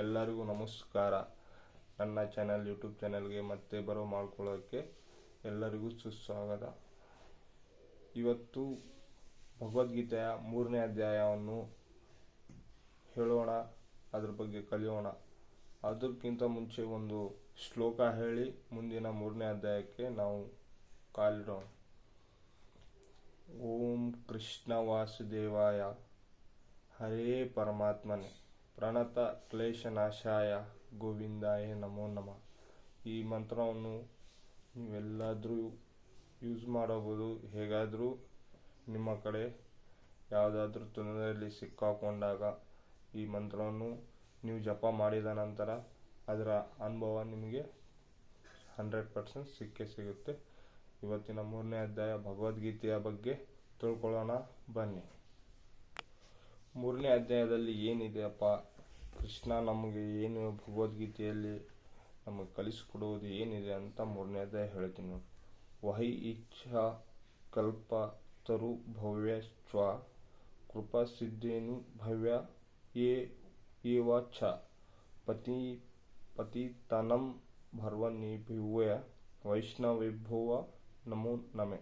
ಎಲ್ಲರಿಗೂ ನಮಸ್ಕಾರ. ನನ್ನ ಚಾನೆಲ್ ಯೂಟ್ಯೂಬ್ ಚಾನೆಲ್ಗೆ ಮತ್ತೆ ಬರೋ ಮಾಡ್ಕೊಳ್ಳೋಕ್ಕೆ ಎಲ್ಲರಿಗೂ ಸುಸ್ವಾಗತ. ಇವತ್ತು ಭಗವದ್ಗೀತೆಯ ಮೂರನೇ ಅಧ್ಯಾಯವನ್ನು ಹೇಳೋಣ, ಅದ್ರ ಬಗ್ಗೆ ಕಲಿಯೋಣ. ಅದಕ್ಕಿಂತ ಮುಂಚೆ ಒಂದು ಶ್ಲೋಕ ಹೇಳಿ, ಮುಂದಿನ ಮೂರನೇ ಅಧ್ಯಾಯಕ್ಕೆ ನಾವು ಕಾಲಿಡೋಣ. ಓಂ ಕೃಷ್ಣ ವಾಸುದೇವಾಯ ಹರೇ ಪರಮಾತ್ಮನೆ. ಪ್ರಣತ ಕ್ಲೇಶನಾಶಾಯ ಗೋವಿಂದಾಯ ನಮೋ ನಮ. ಈ ಮಂತ್ರವನ್ನು ನೀವೆಲ್ಲಾದರೂ ಯೂಸ್ ಮಾಡಬಹುದು. ಹೇಗಾದರೂ ನಿಮ್ಮ ಕಡೆ ಯಾವುದಾದ್ರೂ ತೊಂದರೆಯಲ್ಲಿ ಸಿಕ್ಕಾಕೊಂಡಾಗ ಈ ಮಂತ್ರವನ್ನು ನೀವು ಜಪ ಮಾಡಿದ ನಂತರ ಅದರ ಅನುಭವ ನಿಮಗೆ ಹಂಡ್ರೆಡ್ ಪರ್ಸೆಂಟ್ ಸಿಕ್ಕೇ ಸಿಗುತ್ತೆ. ಇವತ್ತಿನ ಮೂರನೇ ಅಧ್ಯಾಯ ಭಗವದ್ಗೀತೆಯ ಬಗ್ಗೆ ತಿಳ್ಕೊಳ್ಳೋಣ. ಬನ್ನಿ. ಮೂರನೇ ಅಧ್ಯಾಯದಲ್ಲಿ ಏನಿದೆಯಪ್ಪ? ಕೃಷ್ಣ ನಮಗೆ ಏನು ಭಗವದ್ಗೀತೆಯಲ್ಲಿ ನಮಗೆ ಕಲಿಸಿಕೊಡುವುದು ಏನಿದೆ ಅಂತ ಮೂರನೇ ಅಧ್ಯಾಯ ಹೇಳ್ತೀನಿ ನೋಡಿ. ವಹಿ ಇಚ್ಛಾ ಕಲ್ಪ ತರು ಭವ್ಯ ಸ್ವ ಕೃಪಾ ಸಿದ್ಧೇನು ಭವ್ಯ ಏ ಏವ ಛ. ಪತಿ ಪತಿತನಂ ಭರ್ವನಿಭಿವ್ಯ ವೈಷ್ಣವಿಭುವ ನಮೋ ನಮೆ.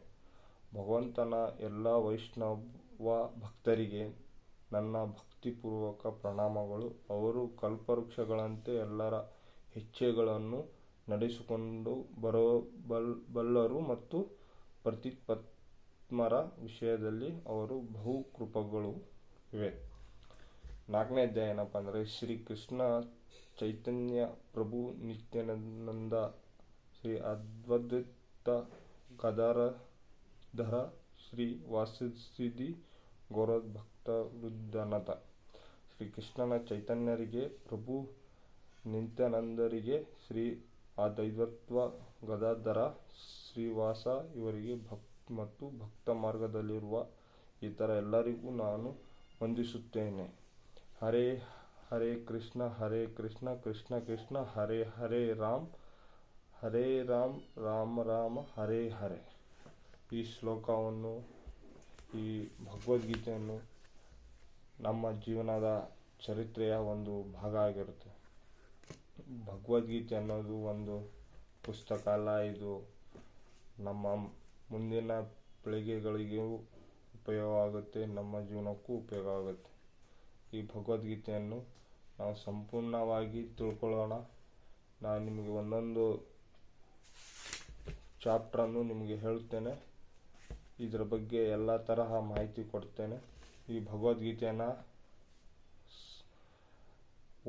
ಭಗವಂತನ ಎಲ್ಲ ವೈಷ್ಣವ ಭಕ್ತರಿಗೆ ನನ್ನ ಭಕ್ತಿಪೂರ್ವಕ ಪ್ರಣಾಮಗಳು. ಅವರು ಕಲ್ಪವೃಕ್ಷಗಳಂತೆ ಎಲ್ಲರ ಇಚ್ಛೆಗಳನ್ನು ನಡೆಸಿಕೊಂಡು ಬರೋ ಬಲ್, ಬಲ್ಲರು ಮತ್ತು ಪ್ರತಿಪತ್ಮರ ವಿಷಯದಲ್ಲಿ ಅವರು ಬಹು ಕೃಪಗಳು ಇವೆ. ನಾಲ್ಕನೇ ಅಧ್ಯಾಯ ಏನಪ್ಪ ಅಂದರೆ, ಶ್ರೀ ಕೃಷ್ಣ ಚೈತನ್ಯ ಪ್ರಭು ನಿತ್ಯಾನಂದ, ಶ್ರೀ ಅದ್ವೈತ ಗದಾಧರ ಶ್ರೀ ವಾಸಿಸಿದಿ ಗೌರವ ಭಕ್ತ ವೃದ್ಧನತ ಶ್ರೀ ಕೃಷ್ಣನ ಚೈತನ್ಯರಿಗೆ, ಪ್ರಭು ನಿತ್ಯಾನಂದರಿಗೆ, ಶ್ರೀ ಅದ್ವೈತ್ವ ಗದಾಧರ ಶ್ರೀವಾಸ ಇವರಿಗೆ ಭಕ್ ಮತ್ತು ಭಕ್ತ ಮಾರ್ಗದಲ್ಲಿರುವ ಇತರ ಎಲ್ಲರಿಗೂ ನಾನು ವಂದಿಸುತ್ತೇನೆ. ಹರೇ ಹರೇ ಕೃಷ್ಣ ಹರೇ ಕೃಷ್ಣ ಕೃಷ್ಣ ಕೃಷ್ಣ, ಹರೇ ಹರೇ ರಾಮ್ ಹರೇ ರಾಮ್, ರಾಮ ರಾಮ, ಹರೇ ಹರೇ. ಈ ಶ್ಲೋಕವನ್ನು ಈ ಭಗವದ್ಗೀತೆಯನ್ನು ನಮ್ಮ ಜೀವನದ ಚರಿತ್ರೆಯ ಒಂದು ಭಾಗ ಆಗಿರುತ್ತೆ. ಭಗವದ್ಗೀತೆ ಅನ್ನೋದು ಒಂದು ಪುಸ್ತಕ ಅಲ್ಲ, ಇದು ನಮ್ಮ ಮುಂದಿನ ಪೀಳಿಗೆಗಳಿಗೂ ಉಪಯೋಗ ಆಗುತ್ತೆ, ನಮ್ಮ ಜೀವನಕ್ಕೂ ಉಪಯೋಗ ಆಗುತ್ತೆ. ಈ ಭಗವದ್ಗೀತೆಯನ್ನು ನಾವು ಸಂಪೂರ್ಣವಾಗಿ ತಿಳ್ಕೊಳ್ಳೋಣ. ನಾನು ನಿಮಗೆ ಒಂದೊಂದು ಚಾಪ್ಟ್ರನ್ನು ನಿಮಗೆ ಹೇಳುತ್ತೇನೆ ಇದರ ಬಗ್ಗೆ ಎಲ್ಲ ತರಹ ಮಾಹಿತಿ ಕೊಡ್ತೇನೆ. ಈ ಭಗವದ್ಗೀತೆಯನ್ನು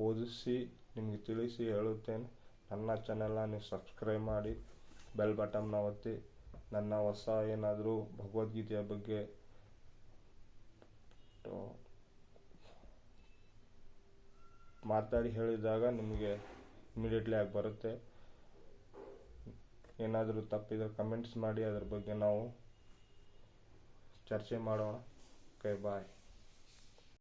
ಓದಿಸಿ ನಿಮಗೆ ತಿಳಿಸಿ ಹೇಳುತ್ತೇನೆ. ನನ್ನ ಚಾನೆಲ್ನ ನೀವು ಸಬ್ಸ್ಕ್ರೈಬ್ ಮಾಡಿ ಬೆಲ್ ಬಟನ್ನ ಒತ್ತಿ. ನನ್ನ ಹೊಸ ಏನಾದರೂ ಭಗವದ್ಗೀತೆಯ ಬಗ್ಗೆ ಮಾತಾಡಿ ಹೇಳಿದಾಗ ನಿಮಗೆ ಇಮಿಡಿಯೇಟ್ಲಿ ಆಗಿ ಬರುತ್ತೆ. ಏನಾದರೂ ತಪ್ಪಿದ್ರೆ ಕಮೆಂಟ್ಸ್ ಮಾಡಿ, ಅದ್ರ ಬಗ್ಗೆ ನಾವು ಚರ್ಚೆ ಮಾಡೋಣ ಓಕೆ ಬಾಯ್